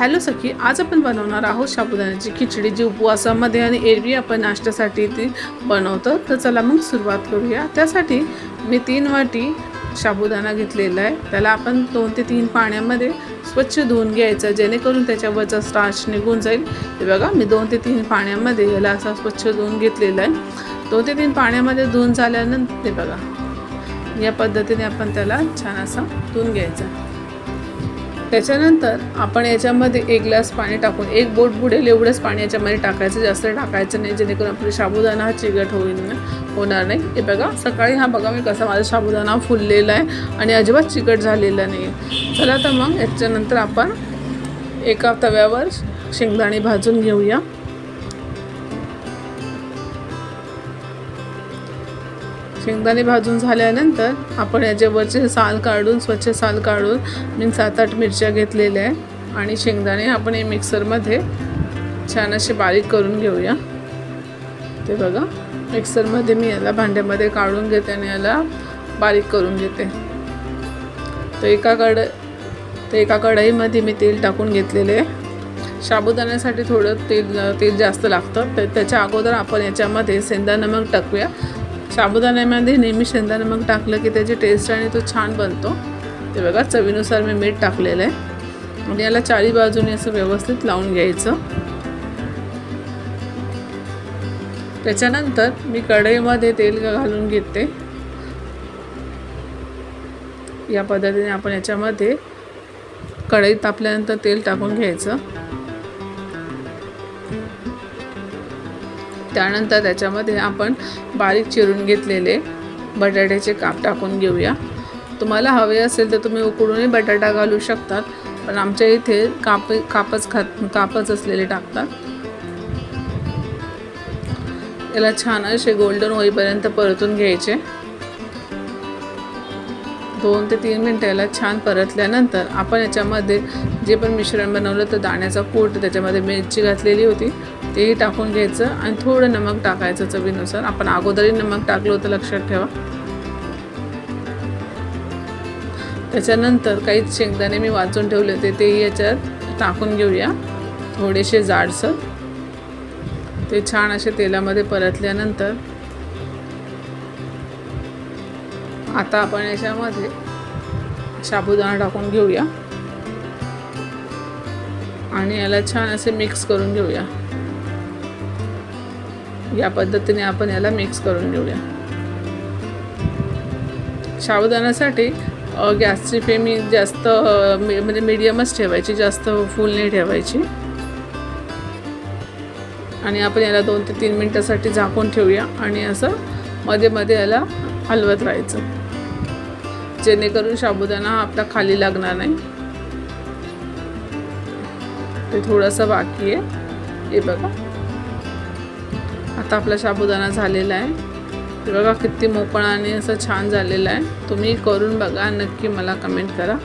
Hello सखी आज आपण बनवणार आहोत साबुदाण्याची खिचडी जी उपवासामध्ये आणि एरवी आपण नाश्त्यासाठी ती बनवतो. तर चला मग सुरुवात करूया. त्यासाठी मी तीन वाटी साबुदाणा घेतलेला आहे. त्याला आपण दोन ते तीन पाण्यामध्ये स्वच्छ धुवून घ्यायचं जेणेकरून त्याच्यावरचा स्टार्च निघून जाईल. हे बघा मी दोन ते तीन पाण्यामध्ये याला असा स्वच्छ धुवून घेतलेला आहे. दोन ते तीन पाण्यामध्ये धुवून झाल्यानंतर ते बघा या पद्धतीने आपण त्याला छान असा धुवून घ्यायचा त्याच्यानंतर आपण याच्यामध्ये एक ग्लास पाणी टाकून एक बोट बुडेल एवढंच पाणी याच्यामध्ये टाकायचं जास्त टाकायचं नाही जेणेकरून आपली साबुदाणा हा चिकट होईल होणार नाही. हे बघा सकाळी हा बघा मी कसा माझा साबुदाणा फुललेला आहे आणि अजिबात चिकट झालेला नाही आहे. चला तर मग याच्यानंतर आपण एका तव्यावर शेंगदाणे भाजून घेऊया. शेंगदाणे भाजून झाल्यानंतर आपण याच्यावरचे साल काढून स्वच्छ साल काढून मी सात आठ मिरच्या घेतलेल्या आहे. आणि शेंगदाणे आपण हे मिक्सरमध्ये छान असे बारीक करून घेऊया. ते बघा मिक्सरमध्ये मी याला भांड्यामध्ये काढून घेते आणि याला बारीक करून घेते. तर एका कड तर एका कढईमध्ये मी तेल टाकून घेतलेले आहे. साबुदाण्यासाठी थोडं तेल तेल जास्त लागतं. तर त्याच्या अगोदर आपण याच्यामध्ये सेंदा नमक टाकूया. साबुदाण्यामध्ये नेहमी शेंगदाणे मग टाकलं की त्याची टेस्ट आणि तो छान बनतो. ते बघा चवीनुसार मी मीठ टाकलेलं आहे. आणि याला चारी बाजूने असं व्यवस्थित लावून घ्यायचं. त्याच्यानंतर मी कढईमध्ये तेल घालून घेते. या पद्धतीने आपण याच्यामध्ये कढईत तापल्यानंतर तेल टाकून घ्यायचं. त्यानंतर त्याच्यामध्ये आपण बारीक चिरून घेतलेले बटाट्याचे काप टाकून घेऊया. तुम्हाला हवे असेल तर तुम्ही उकडूनही बटाटा घालू शकतात पण आमच्या इथे काप कापच खात कापच असलेले टाकतात. याला छान असे गोल्डन होईपर्यंत परतून घ्यायचे. दोन ते तीन मिनटं याला छान परतल्यानंतर आपण याच्यामध्ये जे पण मिश्रण बनवलं तर दाण्याचा कूट त्याच्यामध्ये मिरची घातलेली होती. तेही टाकून घ्यायचं आणि थोडं नमक टाकायचं चवीनुसार. आपण अगोदरही नमक टाकलं होतं लक्षात ठेवा. त्याच्यानंतर काही शेंगदाणे मी वाचून ठेवले होते तेही याच्यात टाकून घेऊया. थोडेसे जाडसर. ते छान असे तेलामध्ये परतल्यानंतर आता आपण याच्यामध्ये साबुदाणा टाकून घेऊया. आणि याला छान असे मिक्स करून घेऊया. या पद्धतीने आपण याला मिक्स करून घेऊया. साबुदाण्यासाठी गॅसची फेमी जास्त मी- म्हणजे मीडियमच ठेवायची जास्त फुल नाही ठेवायची. आणि आपण याला दोन ते तीन मिनटासाठी झाकून ठेवूया आणि असं मध्ये मध्ये याला हलवत राहायचं. जेणेकरून साबुदाणा हा आपला खाली लागणार नाही. ते थोडंसं बाकी आहे. हे बघा. आता आपला साबुदाणा झालेला आहे. बघा किती मोकळा आणि असं छान झालेलं आहे. तुम्ही करून बघा नक्की मला कमेंट करा.